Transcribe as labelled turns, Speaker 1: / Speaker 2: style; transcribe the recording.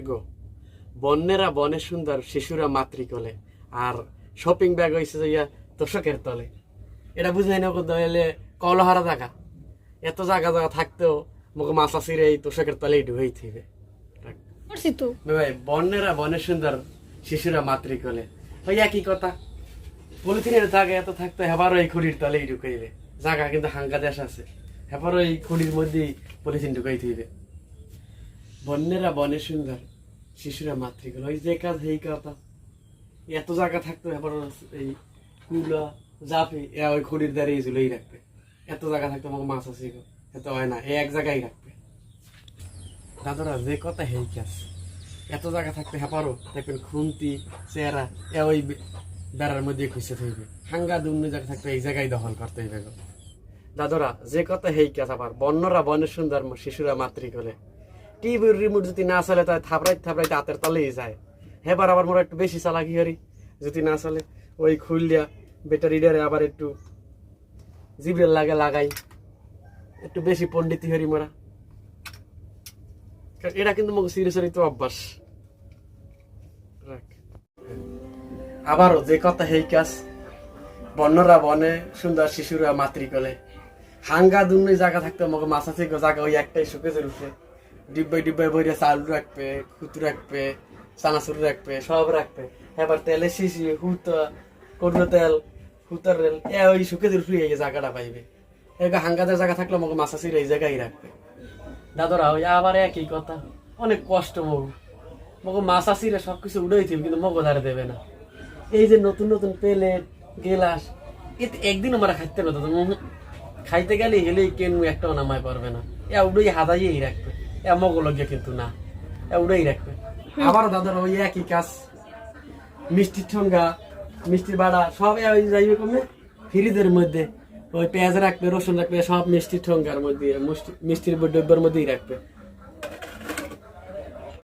Speaker 1: এগো বন্যেরা বনে সুন্দর শিশুরা মাতৃকলে। আর শপিং ব্যাগ হয়েছে যে ইয়া তোষকের তলে। এটা বুঝাই না দলে কলহারা জায়গা। এত জায়গা জায়গা থাকতেও মুখে মাছ আসিরে এই তোষকের তলে হয়ে থাকবে ভাই বন্যেরা বনে সুন্দর শিশুরা মাতৃকলে। ওই একই কথা। পলিথিনের জায়গা এত থাকতো হেবার ওই খুঁড়ির তলেই ঢুকাইবে। জায়গা কিন্তু হাঙ্গা দেশ আছে। হেবারও এই খুঁড়ির মধ্যেই পলিথিন ঢুকাই থইবে। বন্যেরা বনে সুন্দর শিশুরা মাতৃকলে ওই যে কাজ, এই কথা। এত জায়গা থাকতো হেবার এই কুলা এ ওই খুঁড়ির দাঁড়িয়ে ঝুলেই রাখবে। এত জায়গা থাকতো আমাকে মাছ আছে এত হয় না এক জায়গায় রাখবে। দাদরা, যে কথা হেই কাজ। এত জায়গা থাকতে হেপারো, দেখবেন খুন্তি, চেহারা, এ ওই বেড়ার মধ্যে খুঁজে থাকবে হাঙ্গা দুন্য জায়গা থাকতে এই জায়গায় দখল করতে হইবে দাদরা, যে কথা হেই কাজ আবার, বন্যরা বনের সুন্দর শিশুরা মাতৃকলে টিভির রিমোট যদি না চলে তাই থাপড়াইতে থাপড়াইতে হাতের তলেই যায়। হেবার আবার মোরা একটু বেশি চালাকি হরি যদি না চলে ওই খুললিয়া ব্যাটারিডারে আবার একটু জিবের লাগে লাগাই। একটু বেশি পণ্ডিতি হরি মোরা। এটা কিন্তু মোক সিরিয়াসলি তো অভ্যাস। আবারও যে কথা হেই কাজ, বন্যরা বনে সুন্দর শিশুরা মাতৃকলে হাঙ্গা দুর্নি জায়গা থাকতে আমাকে মাছা থেকে জায়গা ওই একটাই শুকেছে উঠে ডিব্বাই ডিব্বাই বইরে চাল রাখবে, খুত রাখবে, চানাচুর রাখবে, সব রাখবে। এবার তেলে শিশি হুতা করল তেল হুতার রেল, এ ওই শুকেছে উঠে এই জায়গাটা পাইবে। এবার হাঙ্গাদের জায়গা থাকলে আমাকে মাছা ছিল এই জায়গায় রাখবে। দাদরা, ওই আবার একই কথা। অনেক কষ্ট মগু মগু মাছ আসিরে সব কিছু উড়াই থিব কিন্তু মগো ধারে দেবে না। এই যে নতুন নতুন প্লেট, গেলাস এতে একদিন আমরা খাইতে না। খাইতে গেলে হেলেই কেন একটাও নামায় পারবে না। এ উড়াই হাদাইয়েই রাখবে। এ মগো কিন্তু না ওটাই রাখবে। আবার দাদার ওই একই কাজ মিষ্টির ঠোঙ্গা মিষ্টির বাড়া সব ওই যাইবে কমে ফ্রিজের মধ্যে ওই পেঁয়াজ রাখবে রসুন রাখবে সব মিষ্টির ঠোঙ্গার মধ্যে মিষ্টি- মিষ্টির ডব্বার মধ্যেই রাখবে।